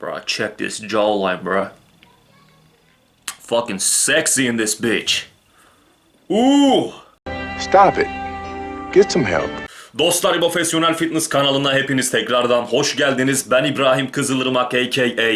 Bro, check this jawline, bro. Fucking sexy in this bitch. Ooh. Stop it. Get some help. Dostlar İbofesyonel Fitness kanalına hepiniz tekrardan hoş geldiniz. Ben İbrahim Kızılırmak aka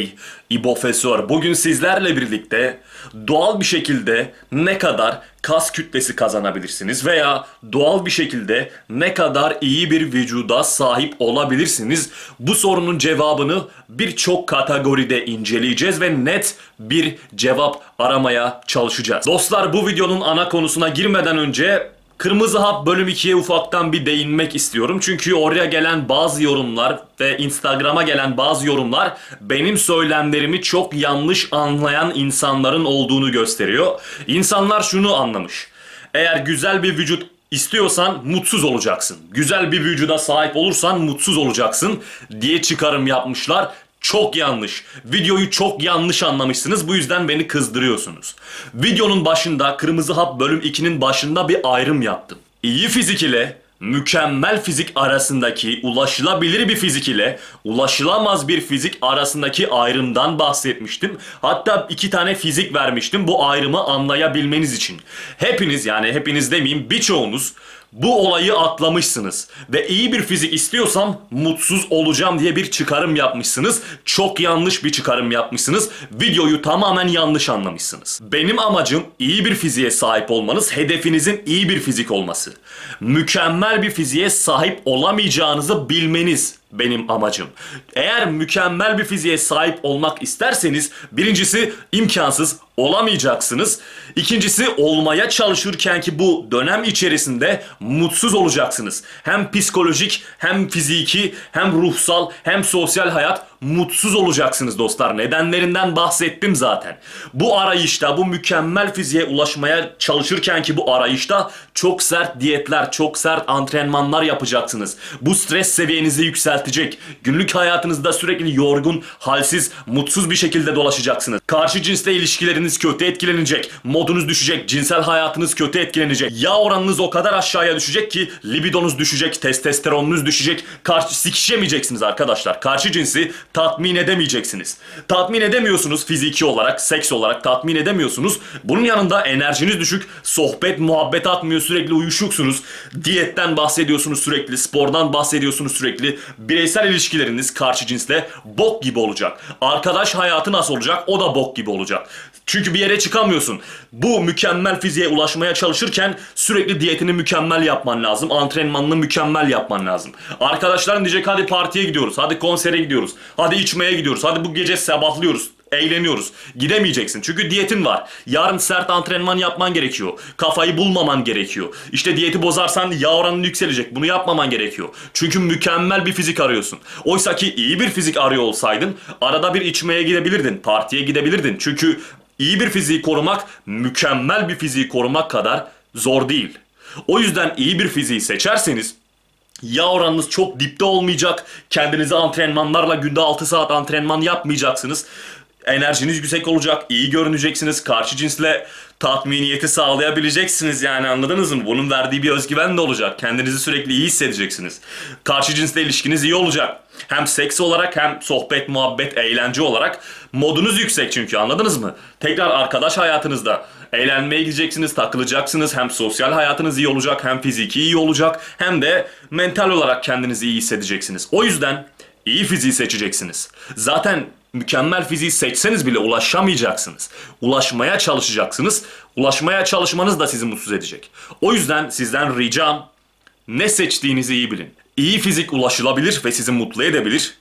İbofesör. Bugün sizlerle birlikte doğal bir şekilde ne kadar kas kütlesi kazanabilirsiniz veya doğal bir şekilde ne kadar iyi bir vücuda sahip olabilirsiniz? Bu sorunun cevabını birçok kategoride inceleyeceğiz ve net bir cevap aramaya çalışacağız. Dostlar bu videonun ana konusuna girmeden önce Kırmızı Hap bölüm 2'ye ufaktan bir değinmek istiyorum. Çünkü oraya gelen bazı yorumlar ve Instagram'a gelen bazı yorumlar benim söylemlerimi çok yanlış anlayan insanların olduğunu gösteriyor. İnsanlar şunu anlamış. Eğer güzel bir vücut istiyorsan mutsuz olacaksın. Güzel bir vücuda sahip olursan mutsuz olacaksın diye çıkarım yapmışlar. Çok yanlış. Videoyu çok yanlış anlamışsınız. Bu yüzden beni kızdırıyorsunuz. Videonun başında Kırmızı Hap bölüm 2'nin başında bir ayrım yaptım. İyi fizik ile mükemmel fizik arasındaki ulaşılabilir bir fizik ile ulaşılamaz bir fizik arasındaki ayrımdan bahsetmiştim. Hatta iki tane fizik vermiştim bu ayrımı anlayabilmeniz için. Hepiniz yani hepiniz demeyeyim birçoğunuz bu olayı atlamışsınız ve iyi bir fizik istiyorsam mutsuz olacağım diye bir çıkarım yapmışsınız. Çok yanlış bir çıkarım yapmışsınız. Videoyu tamamen yanlış anlamışsınız. Benim amacım iyi bir fiziğe sahip olmanız, hedefinizin iyi bir fizik olması. Mükemmel bir fiziğe sahip olamayacağınızı bilmeniz benim amacım. Eğer mükemmel bir fiziğe sahip olmak isterseniz birincisi imkansız olamayacaksınız. İkincisi olmaya çalışırken ki bu dönem içerisinde mutsuz olacaksınız. Hem psikolojik hem fiziki hem ruhsal hem sosyal hayat mutsuz olacaksınız dostlar. Nedenlerinden bahsettim zaten. Bu arayışta bu mükemmel fiziğe ulaşmaya çalışırken ki bu arayışta çok sert diyetler, çok sert antrenmanlar yapacaksınız. Bu stres seviyenizi yükseltecek. Günlük hayatınızda sürekli yorgun, halsiz, mutsuz bir şekilde dolaşacaksınız. Karşı cinsle ilişkileriniz kötü etkilenecek. Modunuz düşecek, cinsel hayatınız kötü etkilenecek. Yağ oranınız o kadar aşağıya düşecek ki libidonuz düşecek, testosteronunuz düşecek. Karşı sikişemeyeceksiniz arkadaşlar. Karşı cinsi tatmin edemeyeceksiniz. Tatmin edemiyorsunuz fiziki olarak, seks olarak tatmin edemiyorsunuz. Bunun yanında enerjiniz düşük, sohbet, muhabbet atmıyor, sürekli uyuşuksunuz. Diyetten bahsediyorsunuz sürekli, spordan bahsediyorsunuz sürekli. Bireysel ilişkileriniz karşı cinsle bok gibi olacak. Arkadaş hayatı nasıl olacak? O da bok gibi olacak. Çünkü bir yere çıkamıyorsun. Bu mükemmel fiziğe ulaşmaya çalışırken sürekli diyetini mükemmel yapman lazım. Antrenmanını mükemmel yapman lazım. Arkadaşların diyecek hadi partiye gidiyoruz. Hadi konsere gidiyoruz. Hadi içmeye gidiyoruz. Hadi bu gece sabahlıyoruz. Eğleniyoruz. Gidemeyeceksin. Çünkü diyetin var. Yarın sert antrenman yapman gerekiyor. Kafayı bulmaman gerekiyor. İşte diyeti bozarsan yağ oranın yükselecek. Bunu yapmaman gerekiyor. Çünkü mükemmel bir fizik arıyorsun. Oysa ki iyi bir fizik arıyor olsaydın arada bir içmeye gidebilirdin. Partiye gidebilirdin. Çünkü iyi bir fiziği korumak mükemmel bir fiziği korumak kadar zor değil. O yüzden iyi bir fiziği seçerseniz Yağ oranınız çok dipte olmayacak. Kendinize antrenmanlarla günde 6 saat antrenman yapmayacaksınız. Enerjiniz yüksek olacak, iyi görüneceksiniz. Karşı cinsle tatminiyeti sağlayabileceksiniz yani anladınız mı? Bunun verdiği bir özgüven de olacak. Kendinizi sürekli iyi hissedeceksiniz. Karşı cinsle ilişkiniz iyi olacak. Hem seks olarak hem sohbet, muhabbet, eğlence olarak modunuz yüksek çünkü anladınız mı? Tekrar arkadaş hayatınızda eğlenmeye gideceksiniz, takılacaksınız. Hem sosyal hayatınız iyi olacak, hem fiziki iyi olacak, hem de mental olarak kendinizi iyi hissedeceksiniz. O yüzden iyi fiziği seçeceksiniz. Zaten mükemmel fiziği seçseniz bile ulaşamayacaksınız. Ulaşmaya çalışacaksınız. Ulaşmaya çalışmanız da sizi mutsuz edecek. O yüzden sizden ricam ne seçtiğinizi iyi bilin. İyi fizik ulaşılabilir ve sizi mutlu edebilir.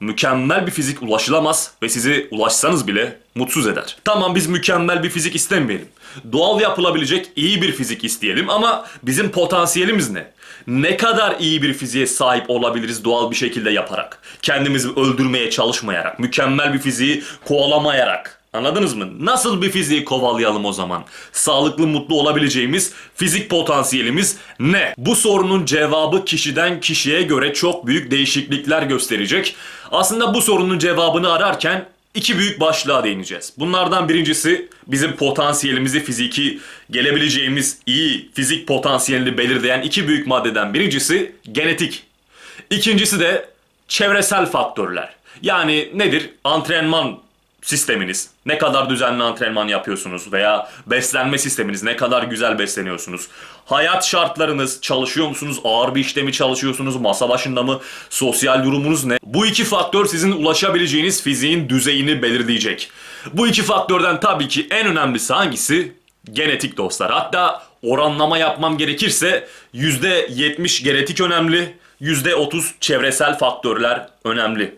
Mükemmel bir fizik ulaşılamaz ve sizi ulaşsanız bile mutsuz eder. Tamam biz mükemmel bir fizik istemeyelim. Doğal yapılabilecek iyi bir fizik isteyelim ama bizim potansiyelimiz ne? Ne kadar iyi bir fiziğe sahip olabiliriz doğal bir şekilde yaparak? Kendimizi öldürmeye çalışmayarak, mükemmel bir fiziği kovalamayarak. Anladınız mı? Nasıl bir fiziği kovalayalım o zaman? Sağlıklı, mutlu olabileceğimiz fizik potansiyelimiz ne? Bu sorunun cevabı kişiden kişiye göre çok büyük değişiklikler gösterecek. Aslında bu sorunun cevabını ararken iki büyük başlığa değineceğiz. Bunlardan birincisi bizim potansiyelimizi fiziki gelebileceğimiz iyi fizik potansiyelini belirleyen iki büyük maddeden birincisi genetik. İkincisi de çevresel faktörler. Yani nedir? Antrenman sisteminiz, ne kadar düzenli antrenman yapıyorsunuz veya beslenme sisteminiz, ne kadar güzel besleniyorsunuz. Hayat şartlarınız, çalışıyor musunuz, ağır bir işte mi çalışıyorsunuz, masa başında mı, sosyal durumunuz ne? Bu iki faktör sizin ulaşabileceğiniz fiziğin düzeyini belirleyecek. Bu iki faktörden tabii ki en önemlisi hangisi? Genetik dostlar. Hatta oranlama yapmam gerekirse %70 genetik önemli, %30 çevresel faktörler önemli.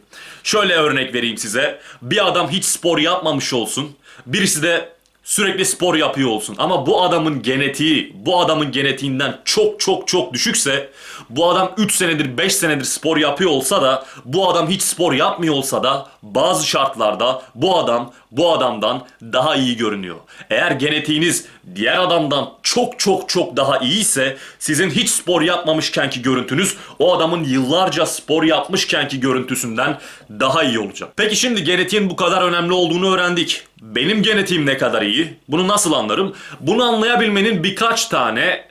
Şöyle örnek vereyim size. Bir adam hiç spor yapmamış olsun. Birisi de sürekli spor yapıyor olsun. Ama bu adamın genetiği, bu adamın genetiğinden çok çok çok düşükse, bu adam 3 senedir 5 senedir spor yapıyor olsa da, bu adam hiç spor yapmıyor olsa da bazı şartlarda bu adam bu adamdan daha iyi görünüyor. Eğer genetiğiniz diğer adamdan çok çok çok daha iyi ise sizin hiç spor yapmamışkenki görüntünüz o adamın yıllarca spor yapmışkenki görüntüsünden daha iyi olacak. Peki şimdi genetiğin bu kadar önemli olduğunu öğrendik. Benim genetiğim ne kadar iyi? Bunu nasıl anlarım? Bunu anlayabilmenin birkaç tane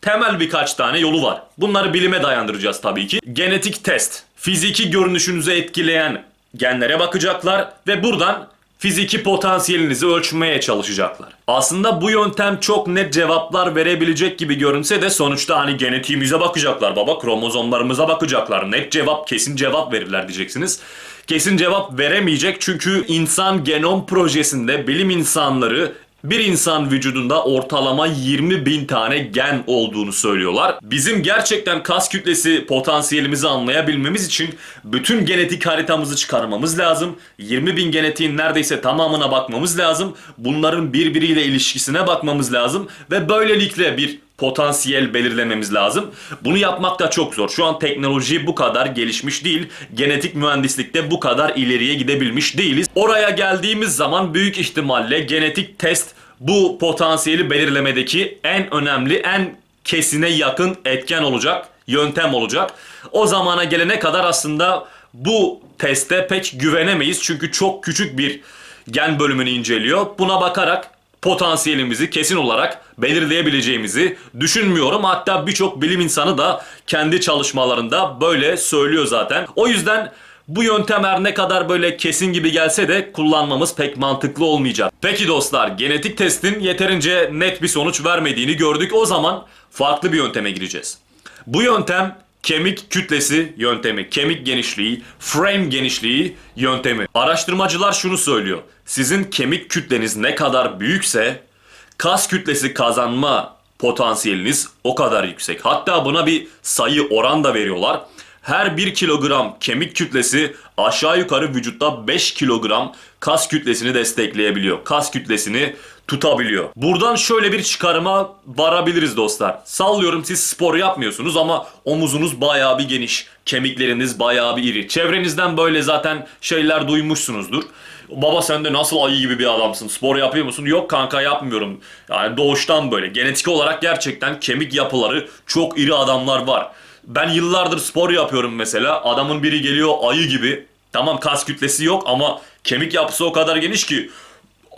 temel birkaç tane yolu var. Bunları bilime dayandıracağız tabii ki. Genetik test. Fiziki görünüşünüzü etkileyen genlere bakacaklar ve buradan fiziki potansiyelinizi ölçmeye çalışacaklar. Aslında bu yöntem çok net cevaplar verebilecek gibi görünse de sonuçta hani genetiğimize bakacaklar baba, kromozomlarımıza bakacaklar. Net cevap, kesin cevap verirler diyeceksiniz. Kesin cevap veremeyecek çünkü insan genom projesinde bilim insanları bir insan vücudunda ortalama 20 bin tane gen olduğunu söylüyorlar. Bizim gerçekten kas kütlesi potansiyelimizi anlayabilmemiz için bütün genetik haritamızı çıkarmamız lazım. 20 bin genetiğin neredeyse tamamına bakmamız lazım. Bunların birbiriyle ilişkisine bakmamız lazım. Ve böylelikle bir potansiyel belirlememiz lazım. Bunu yapmak da çok zor. Şu an teknoloji bu kadar gelişmiş değil. Genetik mühendislikte bu kadar ileriye gidebilmiş değiliz. Oraya geldiğimiz zaman büyük ihtimalle genetik test bu potansiyeli belirlemedeki en önemli, en kesine yakın etken olacak, yöntem olacak. O zamana gelene kadar aslında bu teste pek güvenemeyiz. Çünkü çok küçük bir gen bölümünü inceliyor. Buna bakarak potansiyelimizi kesin olarak belirleyebileceğimizi düşünmüyorum. Hatta birçok bilim insanı da kendi çalışmalarında böyle söylüyor zaten. O yüzden bu yöntem her ne kadar böyle kesin gibi gelse de kullanmamız pek mantıklı olmayacak. Peki dostlar genetik testin yeterince net bir sonuç vermediğini gördük. O zaman farklı bir yönteme gireceğiz. Bu yöntem kemik kütlesi yöntemi, kemik genişliği, frame genişliği yöntemi. Araştırmacılar şunu söylüyor. Sizin kemik kütleniz ne kadar büyükse kas kütlesi kazanma potansiyeliniz o kadar yüksek. Hatta buna bir sayı oran da veriyorlar. Her 1 kilogram kemik kütlesi aşağı yukarı vücutta 5 kilogram kas kütlesini destekleyebiliyor. Kas kütlesini tutabiliyor. Buradan şöyle bir çıkarıma varabiliriz dostlar. Sallıyorum siz spor yapmıyorsunuz ama omuzunuz bayağı bir geniş. Kemikleriniz bayağı bir iri. Çevrenizden böyle zaten şeyler duymuşsunuzdur. Baba sen de nasıl ayı gibi bir adamsın? Spor yapıyor musun? Yok kanka yapmıyorum. Yani doğuştan böyle. Genetik olarak gerçekten kemik yapıları çok iri adamlar var. Ben yıllardır spor yapıyorum mesela. Adamın biri geliyor ayı gibi. Tamam kas kütlesi yok ama kemik yapısı o kadar geniş ki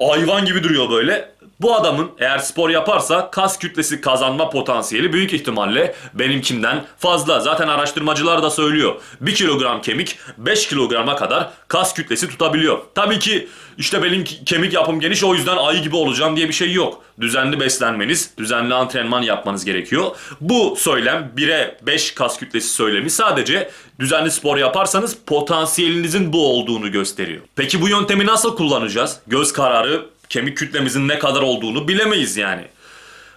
hayvan gibi duruyor böyle. Bu adamın eğer spor yaparsa kas kütlesi kazanma potansiyeli büyük ihtimalle benimkinden fazla. Zaten araştırmacılar da söylüyor. 1 kilogram kemik 5 kilograma kadar kas kütlesi tutabiliyor. Tabii ki işte benim kemik yapım geniş o yüzden ayı gibi olacağım diye bir şey yok. Düzenli beslenmeniz, düzenli antrenman yapmanız gerekiyor. Bu söylem 1'e 5 kas kütlesi söylemi sadece düzenli spor yaparsanız potansiyelinizin bu olduğunu gösteriyor. Peki bu yöntemi nasıl kullanacağız? Göz kararı kemik kütlemizin ne kadar olduğunu bilemeyiz yani.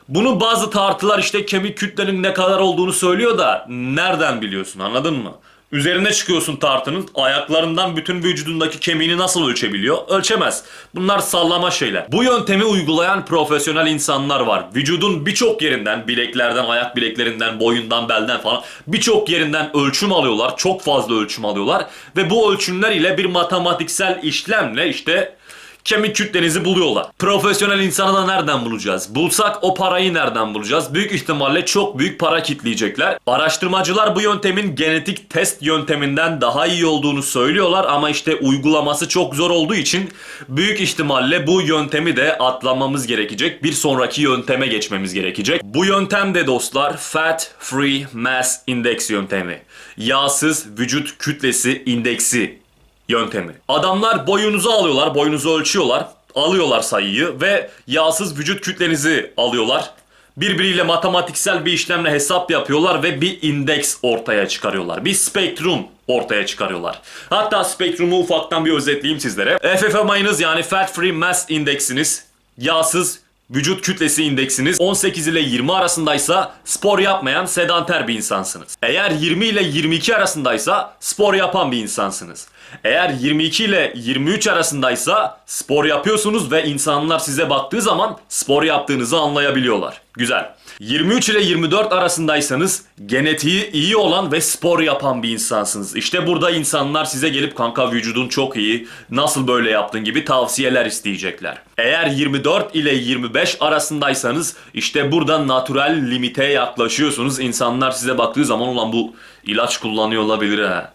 Bunu bazı tartılar işte kemik kütlenin ne kadar olduğunu söylüyor da nereden biliyorsun anladın mı? Üzerine çıkıyorsun tartının ayaklarından bütün vücudundaki kemiğini nasıl ölçebiliyor? Ölçemez. Bunlar sallama şeyler. Bu yöntemi uygulayan profesyonel insanlar var. Vücudun birçok yerinden, bileklerden, ayak bileklerinden, boyundan, belden falan birçok yerinden ölçüm alıyorlar. Çok fazla ölçüm alıyorlar. Ve bu ölçümler ile bir matematiksel işlemle işte kemik kütlenizi buluyorlar. Profesyonel insanı da nereden bulacağız? Bulsak o parayı nereden bulacağız? Büyük ihtimalle çok büyük para kitleyecekler. Araştırmacılar bu yöntemin genetik test yönteminden daha iyi olduğunu söylüyorlar ama işte uygulaması çok zor olduğu için büyük ihtimalle bu yöntemi de atlamamız gerekecek. Bir sonraki yönteme geçmemiz gerekecek. Bu yöntem de dostlar Fat Free Mass Index yöntemi. Yağsız vücut kütlesi indeksi yöntemi. Adamlar boyunuzu alıyorlar, boyunuzu ölçüyorlar, alıyorlar sayıyı ve yağsız vücut kütlenizi alıyorlar. Birbiriyle matematiksel bir işlemle hesap yapıyorlar ve bir indeks ortaya çıkarıyorlar. Bir spektrum ortaya çıkarıyorlar. Hatta spektrumu ufaktan bir özetleyeyim sizlere. FFMI'niz yani Fat Free Mass Index'iniz yağsız vücut kütlesi indeksiniz 18 ile 20 arasındaysa spor yapmayan sedanter bir insansınız. Eğer 20 ile 22 arasındaysa spor yapan bir insansınız. Eğer 22 ile 23 arasındaysa spor yapıyorsunuz ve insanlar size baktığı zaman spor yaptığınızı anlayabiliyorlar. Güzel. 23 ile 24 arasındaysanız genetiği iyi olan ve spor yapan bir insansınız. İşte burada insanlar size gelip kanka vücudun çok iyi, nasıl böyle yaptın gibi tavsiyeler isteyecekler. Eğer 24 ile 25 arasındaysanız işte burada natural limite yaklaşıyorsunuz. İnsanlar size baktığı zaman ulan bu ilaç kullanıyor olabilir ha.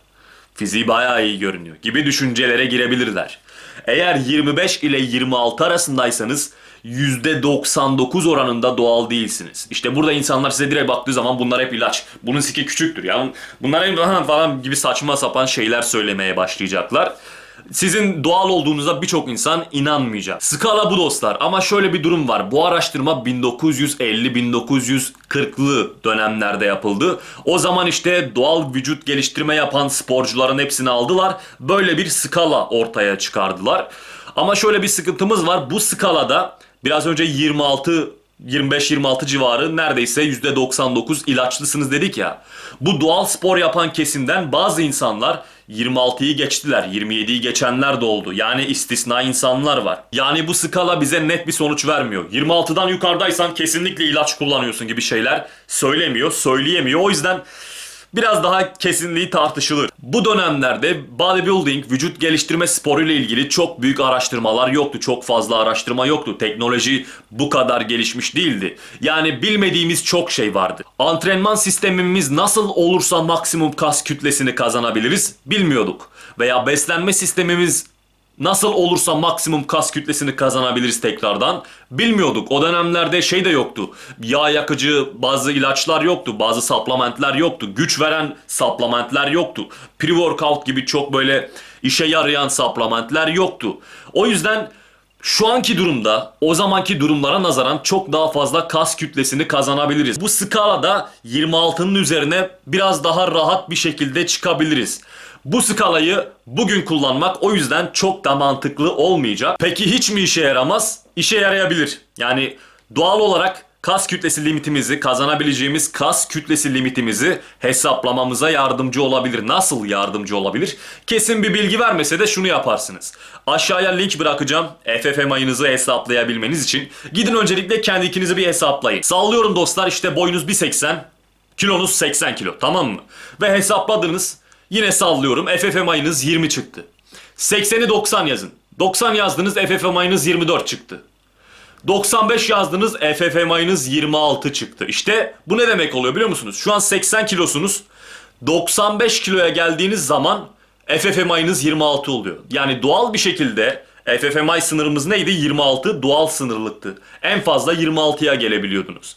Fiziği bayağı iyi görünüyor gibi düşüncelere girebilirler. Eğer 25 ile 26 arasındaysanız %99 oranında doğal değilsiniz. İşte burada insanlar size direkt baktığı zaman bunlar hep ilaç. Bunun siki küçüktür ya. Bunlar hep falan gibi saçma sapan şeyler söylemeye başlayacaklar. Sizin doğal olduğunuza birçok insan inanmayacak. Skala bu dostlar ama şöyle bir durum var. Bu araştırma 1950-1940'lı dönemlerde yapıldı. O zaman işte doğal vücut geliştirme yapan sporcuların hepsini aldılar. Böyle bir skala ortaya çıkardılar. Ama şöyle bir sıkıntımız var. Bu skalada biraz önce 26 25-26 civarı neredeyse %99 ilaçlısınız dedik ya. Bu doğal spor yapan kesimden bazı insanlar 26'yı geçtiler. 27'yi geçenler de oldu. Yani istisna insanlar var. Yani bu skala bize net bir sonuç vermiyor. 26'dan yukarıdaysan kesinlikle ilaç kullanıyorsun gibi şeyler söylemiyor, söyleyemiyor. O yüzden biraz daha kesinliği tartışılır. Bu dönemlerde bodybuilding, vücut geliştirme sporu ile ilgili çok büyük araştırmalar yoktu. Çok fazla araştırma yoktu. Teknoloji bu kadar gelişmiş değildi. Yani bilmediğimiz çok şey vardı. Antrenman sistemimiz nasıl olursa maksimum kas kütlesini kazanabiliriz bilmiyorduk. Veya beslenme sistemimiz Nasıl olursa maksimum kas kütlesini kazanabiliriz tekrardan bilmiyorduk. O dönemlerde şey de yoktu. Yağ yakıcı bazı ilaçlar yoktu. Bazı supplementler yoktu. Güç veren supplementler yoktu. Pre-workout gibi çok böyle işe yarayan supplementler yoktu. O yüzden şu anki durumda o zamanki durumlara nazaran çok daha fazla kas kütlesini kazanabiliriz. Bu skalada 26'nın üzerine biraz daha rahat bir şekilde çıkabiliriz. Bu skalayı bugün kullanmak o yüzden çok da mantıklı olmayacak. Peki hiç mi işe yaramaz? İşe yarayabilir. Yani doğal olarak kas kütlesi limitimizi, kazanabileceğimiz kas kütlesi limitimizi hesaplamamıza yardımcı olabilir. Nasıl yardımcı olabilir? Kesin bir bilgi vermese de şunu yaparsınız. Aşağıya link bırakacağım. FFMA'yınızı hesaplayabilmeniz için. Gidin öncelikle kendi ikinizi bir hesaplayın. Sallıyorum dostlar işte boyunuz 1.80, kilonuz 80 kilo tamam mı? Ve hesapladınız. Yine sallıyorum FFMA'yınız 20 çıktı. 80'i 90 yazın. 90 yazdınız FFMA'yınız 24 çıktı. 95 yazdınız FFMA'yınız 26 çıktı. İşte bu ne demek oluyor biliyor musunuz? Şu an 80 kilosunuz. 95 kiloya geldiğiniz zaman FFMA'yınız 26 oluyor. Yani doğal bir şekilde FFMI sınırımız neydi? 26 doğal sınırlıktı. En fazla 26'ya gelebiliyordunuz.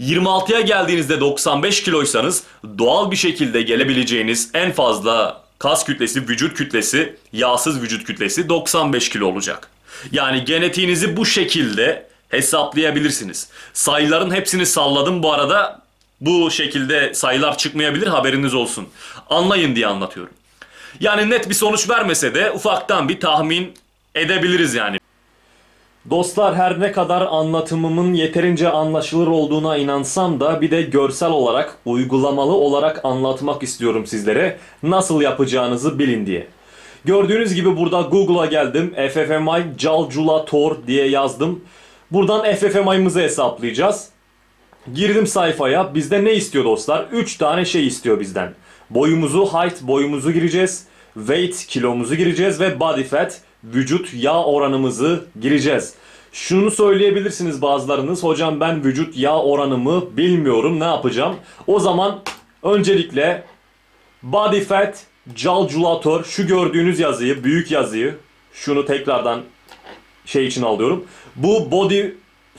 26'ya geldiğinizde 95 kiloysanız doğal bir şekilde gelebileceğiniz en fazla kas kütlesi, vücut kütlesi, yağsız vücut kütlesi 95 kilo olacak. Yani genetiğinizi bu şekilde hesaplayabilirsiniz. Sayıların hepsini salladım bu arada. Bu şekilde sayılar çıkmayabilir haberiniz olsun. Anlayın diye anlatıyorum. Yani net bir sonuç vermese de ufaktan bir tahmin edebiliriz yani. Dostlar her ne kadar anlatımımın yeterince anlaşılır olduğuna inansam da bir de görsel olarak, uygulamalı olarak anlatmak istiyorum sizlere. Nasıl yapacağınızı bilin diye. Gördüğünüz gibi burada Google'a geldim. FFMI Calculator diye yazdım. Buradan FFMI'mızı hesaplayacağız. Girdim sayfaya. Bizde ne istiyor dostlar? 3 tane şey istiyor bizden. Boyumuzu, height boyumuzu gireceğiz. Weight kilomuzu gireceğiz ve body fat vücut yağ oranımızı gireceğiz. Şunu söyleyebilirsiniz bazılarınız. Hocam ben vücut yağ oranımı bilmiyorum. Ne yapacağım? O zaman öncelikle Body Fat Calculator şu gördüğünüz yazıyı, büyük yazıyı şunu tekrardan şey için alıyorum. Bu Body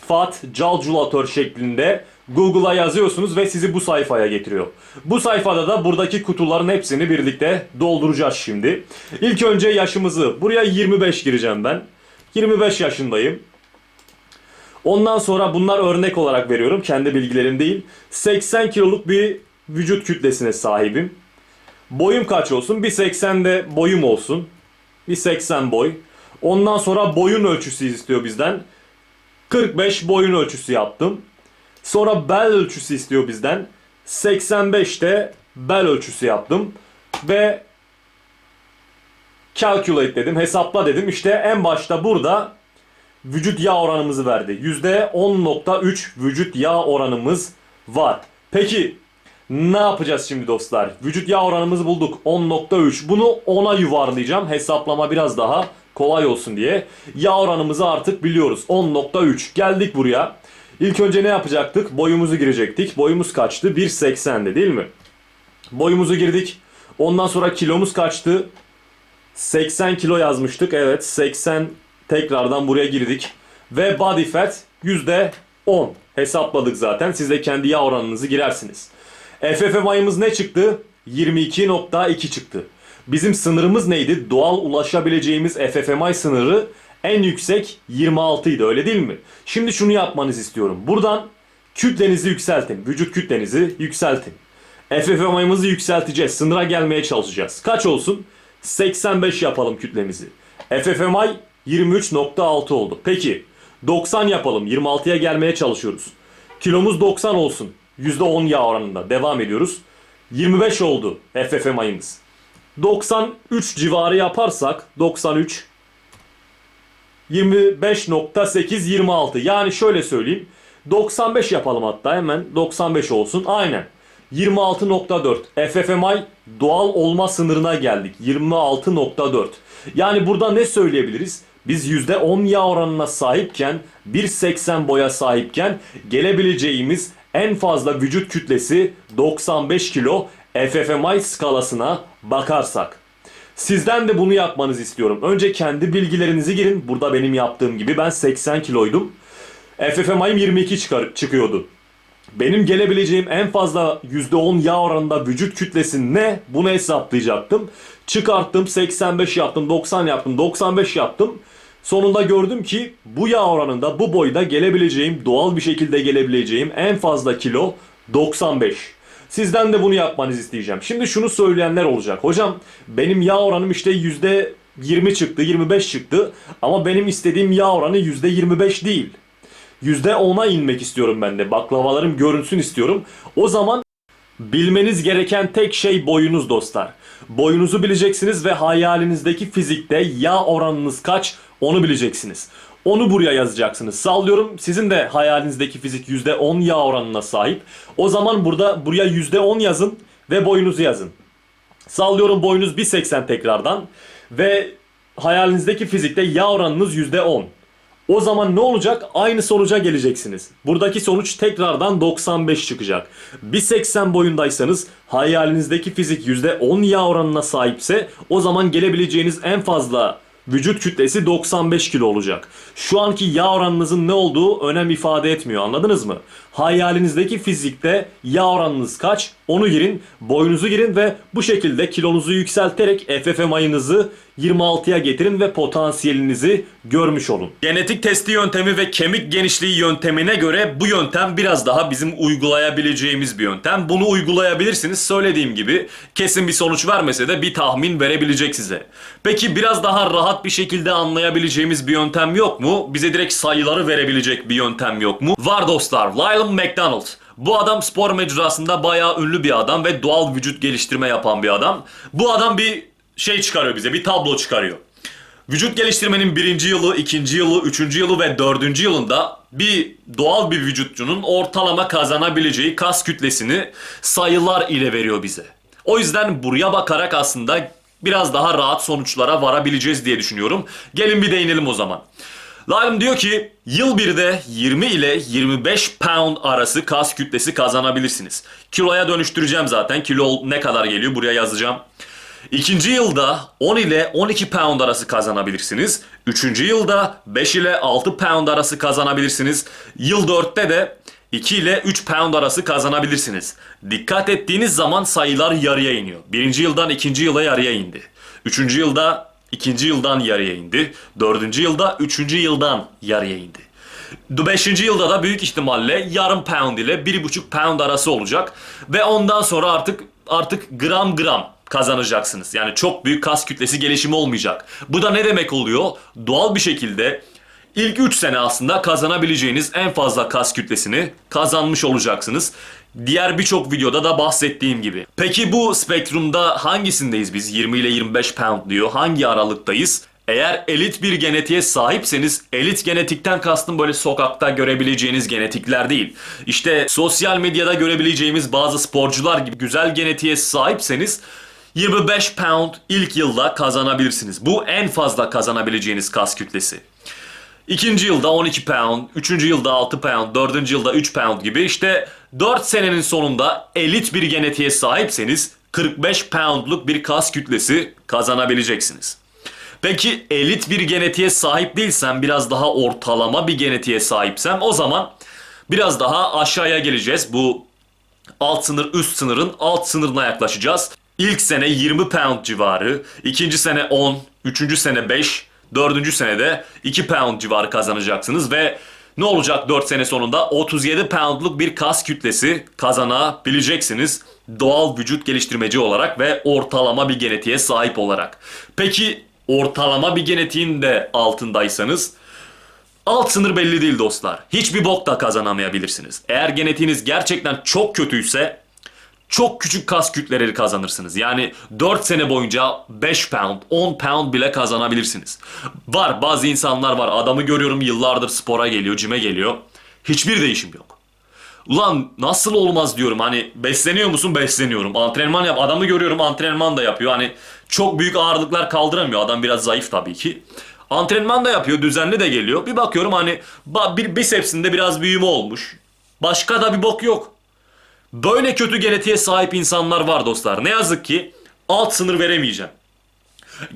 Fat Calculator şeklinde Google'a yazıyorsunuz ve sizi bu sayfaya getiriyor. Bu sayfada da buradaki kutuların hepsini birlikte dolduracağız şimdi. İlk önce yaşımızı, buraya 25 gireceğim ben. 25 yaşındayım. Ondan sonra bunlar örnek olarak veriyorum. Kendi bilgilerim değil. 80 kiloluk bir vücut kütlesine sahibim. Boyum kaç olsun? 1.80 de boyum olsun. 1.80 boy. Ondan sonra boyun ölçüsü istiyor bizden. 45 boyun ölçüsü yaptım. Sonra bel ölçüsü istiyor bizden. 85'te bel ölçüsü yaptım. Ve calculate dedim, hesapla dedim. İşte en başta burada vücut yağ oranımızı verdi. %10.3 vücut yağ oranımız var. Peki ne yapacağız şimdi dostlar? Vücut yağ oranımızı bulduk. 10.3. Bunu 10'a yuvarlayacağım. Hesaplama biraz daha kolay olsun diye. Yağ oranımızı artık biliyoruz. 10.3. Geldik buraya. İlk önce ne yapacaktık? Boyumuzu girecektik. Boyumuz kaçtı? 1.80'di değil mi? Boyumuzu girdik. Ondan sonra kilomuz kaçtı? 80 kilo yazmıştık. Evet 80 tekrardan buraya girdik. Ve body fat %10 hesapladık zaten. Siz de kendi yağ oranınızı girersiniz. FFMI'ımız ne çıktı? 22.2 çıktı. Bizim sınırımız neydi? Doğal ulaşabileceğimiz FFMI sınırı en yüksek 26 idi öyle değil mi? Şimdi şunu yapmanızı istiyorum. Buradan kütlenizi yükseltin. Vücut kütlenizi yükseltin. FFMI'ımızı yükselteceğiz. Sınıra gelmeye çalışacağız. Kaç olsun? 85 yapalım kütlemizi. FFMI 23.6 oldu. Peki 90 yapalım. 26'ya gelmeye çalışıyoruz. Kilomuz 90 olsun. %10 yağ oranında. Devam ediyoruz. 25 oldu FFMI'ımız. 93 civarı yaparsak 93 25.8 26 yani şöyle söyleyeyim. 95 yapalım hatta hemen. 95 olsun. Aynen. 26.4 FFMI doğal olma sınırına geldik. 26.4 yani burada ne söyleyebiliriz? Biz %10 yağ oranına sahipken 1.80 boya sahipken gelebileceğimiz en fazla vücut kütlesi 95 kilo FFMI skalasına bakarsak. Sizden de bunu yapmanızı istiyorum. Önce kendi bilgilerinizi girin. Burada benim yaptığım gibi ben 80 kiloydum. FFMI'm 22 çıkar, çıkıyordu. Benim gelebileceğim en fazla %10 yağ oranında vücut kütlesi ne? Bunu hesaplayacaktım. Çıkarttım 85 yaptım 90 yaptım 95 yaptım. Sonunda gördüm ki bu yağ oranında bu boyda gelebileceğim doğal bir şekilde gelebileceğim en fazla kilo 95. Sizden de bunu yapmanızı isteyeceğim. Şimdi şunu söyleyenler olacak. Hocam benim yağ oranım işte %20 çıktı 25 çıktı ama benim istediğim yağ oranı %25 değil. %10'a inmek istiyorum ben de. Baklavalarım görünsün istiyorum. O zaman bilmeniz gereken tek şey boyunuz dostlar. Boyunuzu bileceksiniz ve hayalinizdeki fizikte yağ oranınız kaç onu bileceksiniz. Onu buraya yazacaksınız. Sallıyorum sizin de hayalinizdeki fizik %10 yağ oranına sahip. O zaman burada buraya %10 yazın ve boyunuzu yazın. Sallıyorum boyunuz 1.80 tekrardan ve hayalinizdeki fizikte yağ oranınız %10. O zaman ne olacak? Aynı sonuca geleceksiniz. Buradaki sonuç tekrardan 95 çıkacak. 1.80 boyundaysanız hayalinizdeki fizik %10 yağ oranına sahipse o zaman gelebileceğiniz en fazla vücut kütlesi 95 kilo olacak. Şu anki yağ oranınızın ne olduğu önem ifade etmiyor anladınız mı? Hayalinizdeki fizikte yağ oranınız kaç? Onu girin, boyunuzu girin ve bu şekilde kilonuzu yükselterek FFMI'ınızı 26'ya getirin ve potansiyelinizi görmüş olun. Genetik testi yöntemi ve kemik genişliği yöntemine göre bu yöntem biraz daha bizim uygulayabileceğimiz bir yöntem. Bunu uygulayabilirsiniz. Söylediğim gibi kesin bir sonuç vermese de bir tahmin verebilecek size. Peki biraz daha rahat bir şekilde anlayabileceğimiz bir yöntem yok mu? Bize direkt sayıları verebilecek bir yöntem yok mu? Var dostlar. Lyle McDonald. Bu adam spor mecrasında bayağı ünlü bir adam ve doğal vücut geliştirme yapan bir adam. Bu adam bir şey çıkarıyor bize, bir tablo çıkarıyor. Vücut geliştirmenin birinci yılı, ikinci yılı, üçüncü yılı ve dördüncü yılında bir doğal bir vücutçunun ortalama kazanabileceği kas kütlesini sayılar ile veriyor bize. O yüzden buraya bakarak aslında biraz daha rahat sonuçlara varabileceğiz diye düşünüyorum. Gelin bir değinelim o zaman. Lime diyor ki yıl birde 20 ile 25 pound arası kas kütlesi kazanabilirsiniz. Kiloya dönüştüreceğim zaten. Kilo ne kadar geliyor buraya yazacağım. İkinci yılda 10 ile 12 pound arası kazanabilirsiniz. Üçüncü yılda 5 ile 6 pound arası kazanabilirsiniz. Yıl 4'te de 2 ile 3 pound arası kazanabilirsiniz. Dikkat ettiğiniz zaman sayılar yarıya iniyor. Birinci yıldan ikinci yıla yarıya indi. Üçüncü yılda ikinci yıldan yarıya indi. Dördüncü yılda üçüncü yıldan yarıya indi. Beşinci yılda da büyük ihtimalle yarım pound ile bir buçuk pound arası olacak. Ve ondan sonra artık artık gram gram kazanacaksınız. Yani çok büyük kas kütlesi gelişimi olmayacak. Bu da ne demek oluyor? Doğal bir şekilde ilk 3 sene aslında kazanabileceğiniz en fazla kas kütlesini kazanmış olacaksınız. Diğer birçok videoda da bahsettiğim gibi. Peki bu spektrumda hangisindeyiz biz? 20 ile 25 pound diyor. Hangi aralıktayız? Eğer elit bir genetiğe sahipseniz, elit genetikten kastım böyle sokakta görebileceğiniz genetikler değil. İşte sosyal medyada görebileceğimiz bazı sporcular gibi güzel genetiğe sahipseniz 25 pound ilk yılda kazanabilirsiniz. Bu en fazla kazanabileceğiniz kas kütlesi. İkinci yılda 12 pound, üçüncü yılda 6 pound, dördüncü yılda 3 pound gibi işte 4 senenin sonunda elit bir genetiğe sahipseniz 45 poundluk bir kas kütlesi kazanabileceksiniz. Peki elit bir genetiğe sahip değilsem, biraz daha ortalama bir genetiğe sahipsem o zaman biraz daha aşağıya geleceğiz. Bu alt sınır üst sınırın alt sınırına yaklaşacağız. İlk sene 20 pound civarı, ikinci sene 10, üçüncü sene 5, dördüncü senede 2 pound civarı kazanacaksınız ve ne olacak 4 sene sonunda 37 poundluk bir kas kütlesi kazanabileceksiniz. Doğal vücut geliştirmeci olarak ve ortalama bir genetiğe sahip olarak. Peki ortalama bir genetiğin de altındaysanız Alt sınır belli değil dostlar. Hiçbir bok da kazanamayabilirsiniz. Eğer genetiğiniz gerçekten çok kötüyse çok küçük kas kütleleri kazanırsınız. Yani 4 sene boyunca 5 pound, 10 pound bile kazanabilirsiniz. Var bazı insanlar var. Adamı görüyorum yıllardır spora geliyor, cime geliyor. Hiçbir değişim yok. Ulan nasıl olmaz diyorum hani besleniyor musun besleniyorum antrenman yap adamı görüyorum antrenman da yapıyor hani çok büyük ağırlıklar kaldıramıyor adam biraz zayıf tabii ki antrenman da yapıyor düzenli de geliyor bir bakıyorum hani bir bisepsinde biraz büyüme olmuş başka da bir bok yok böyle kötü genetiğe sahip insanlar var dostlar ne yazık ki alt sınır veremeyeceğim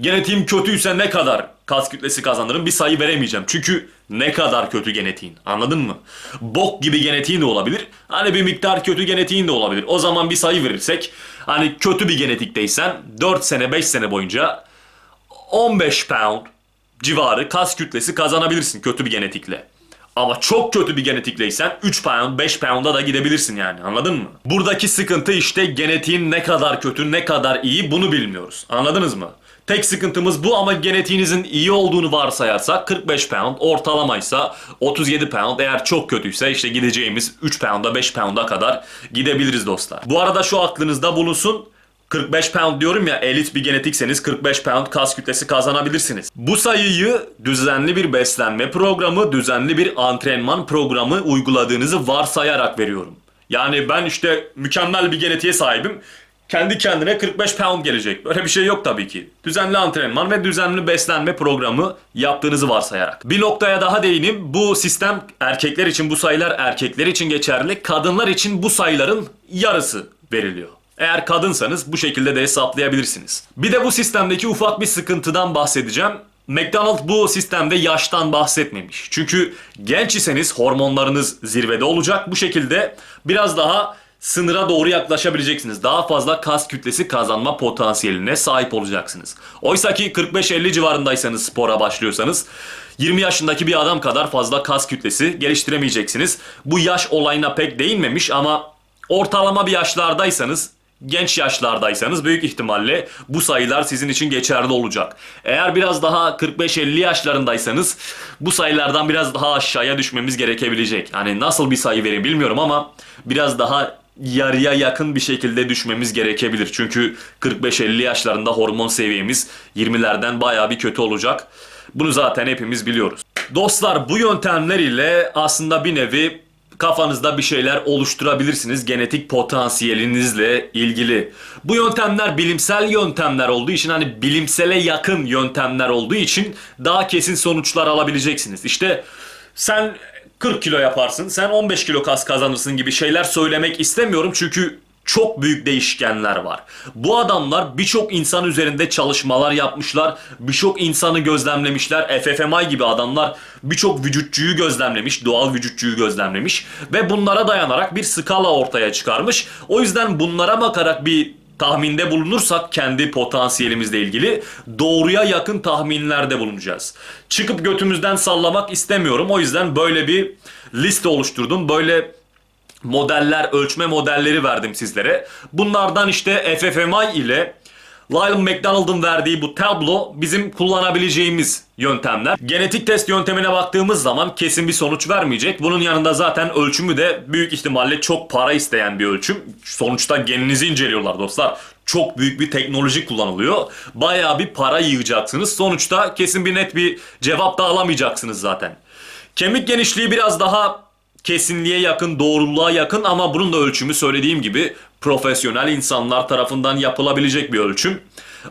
genetiğim kötüyse ne kadar kas kütlesi kazanırım bir sayı veremeyeceğim. Çünkü ne kadar kötü genetiğin anladın mı? Bok gibi genetiğin de olabilir. Hani bir miktar kötü genetiğin de olabilir. O zaman bir sayı verirsek hani kötü bir genetikteysen 4 sene 5 sene boyunca 15 pound civarı kas kütlesi kazanabilirsin kötü bir genetikle. Ama çok kötü bir genetikleysen 3 pound 5 pound'a da gidebilirsin yani anladın mı? Buradaki sıkıntı işte genetiğin ne kadar kötü ne kadar iyi bunu bilmiyoruz. Anladınız mı? Tek sıkıntımız bu ama genetiğinizin iyi olduğunu varsayarsak 45 pound ortalamaysa 37 pound eğer çok kötüyse işte gideceğimiz 3 pound'a 5 pound'a kadar gidebiliriz dostlar. Bu arada şu aklınızda bulunsun 45 pound diyorum ya elit bir genetikseniz 45 pound kas kütlesi kazanabilirsiniz. Bu sayıyı düzenli bir beslenme programı, düzenli bir antrenman programı uyguladığınızı varsayarak veriyorum. Yani ben işte mükemmel bir genetiğe sahibim. Kendi kendine 45 pound gelecek. Böyle bir şey yok tabii ki. Düzenli antrenman ve düzenli beslenme programı yaptığınızı varsayarak. Bir noktaya daha değineyim. Bu sistem erkekler için bu sayılar erkekler için geçerli. Kadınlar için bu sayıların yarısı veriliyor. Eğer kadınsanız bu şekilde de hesaplayabilirsiniz. Bir de bu sistemdeki ufak bir sıkıntıdan bahsedeceğim. McDonald bu sistemde yaştan bahsetmemiş. Çünkü genç iseniz hormonlarınız zirvede olacak. Bu şekilde biraz daha sınıra doğru yaklaşabileceksiniz. Daha fazla kas kütlesi kazanma potansiyeline sahip olacaksınız. Oysa ki 45-50 civarındaysanız spora başlıyorsanız 20 yaşındaki bir adam kadar fazla kas kütlesi geliştiremeyeceksiniz. Bu yaş olayına pek değinmemiş ama ortalama bir yaşlardaysanız genç yaşlardaysanız büyük ihtimalle bu sayılar sizin için geçerli olacak. Eğer biraz daha 45-50 yaşlarındaysanız bu sayılardan biraz daha aşağıya düşmemiz gerekebilecek. Hani nasıl bir sayı vereyim bilmiyorum ama biraz daha yarıya yakın bir şekilde düşmemiz gerekebilir. Çünkü 45-50 yaşlarında hormon seviyemiz 20'lerden bayağı bir kötü olacak. Bunu zaten hepimiz biliyoruz. Dostlar bu yöntemler ile aslında bir nevi kafanızda bir şeyler oluşturabilirsiniz genetik potansiyelinizle ilgili. Bu yöntemler bilimsel yöntemler olduğu için hani bilimsele yakın yöntemler olduğu için daha kesin sonuçlar alabileceksiniz. İşte sen 40 kilo yaparsın, sen 15 kilo kas kazanırsın gibi şeyler söylemek istemiyorum çünkü çok büyük değişkenler var. Bu adamlar birçok insan üzerinde çalışmalar yapmışlar. Birçok insanı gözlemlemişler. FFMI gibi adamlar birçok vücutçuyu gözlemlemiş. Doğal vücutçuyu gözlemlemiş. Ve bunlara dayanarak bir skala ortaya çıkarmış. O yüzden bunlara bakarak bir tahminde bulunursak kendi potansiyelimizle ilgili doğruya yakın tahminlerde bulunacağız. Çıkıp götümüzden sallamak istemiyorum. O yüzden böyle bir liste oluşturdum. Böyle modeller, ölçme modelleri verdim sizlere. Bunlardan işte FFMI ile Lyle McDonald'ın verdiği bu tablo bizim kullanabileceğimiz yöntemler. Genetik test yöntemine baktığımız zaman kesin bir sonuç vermeyecek. Bunun yanında zaten ölçümü de büyük ihtimalle çok para isteyen bir ölçüm. Sonuçta geninizi inceliyorlar dostlar. Çok büyük bir teknoloji kullanılıyor. Bayağı bir para yığacaksınız. Sonuçta kesin bir net bir cevap da alamayacaksınız zaten. Kemik genişliği biraz daha kesinliğe yakın, doğruluğa yakın ama bunun da ölçümü söylediğim gibi profesyonel insanlar tarafından yapılabilecek bir ölçüm.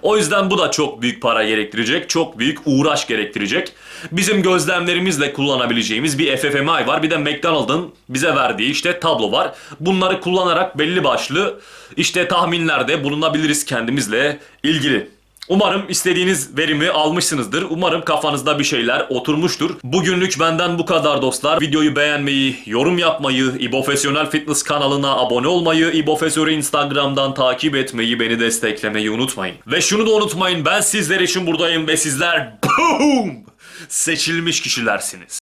O yüzden bu da çok büyük para gerektirecek, çok büyük uğraş gerektirecek. Bizim gözlemlerimizle kullanabileceğimiz bir FFMI var. Bir de McDonald'ın bize verdiği işte tablo var. Bunları kullanarak belli başlı işte tahminlerde bulunabiliriz kendimizle ilgili. Umarım istediğiniz verimi almışsınızdır. Umarım kafanızda bir şeyler oturmuştur. Bugünlük benden bu kadar dostlar. Videoyu beğenmeyi, yorum yapmayı, İbofesyonel Fitness kanalına abone olmayı, İbofesör'ü Instagram'dan takip etmeyi, beni desteklemeyi unutmayın. Ve şunu da unutmayın ben sizler için buradayım ve sizler BOOM! Seçilmiş kişilersiniz.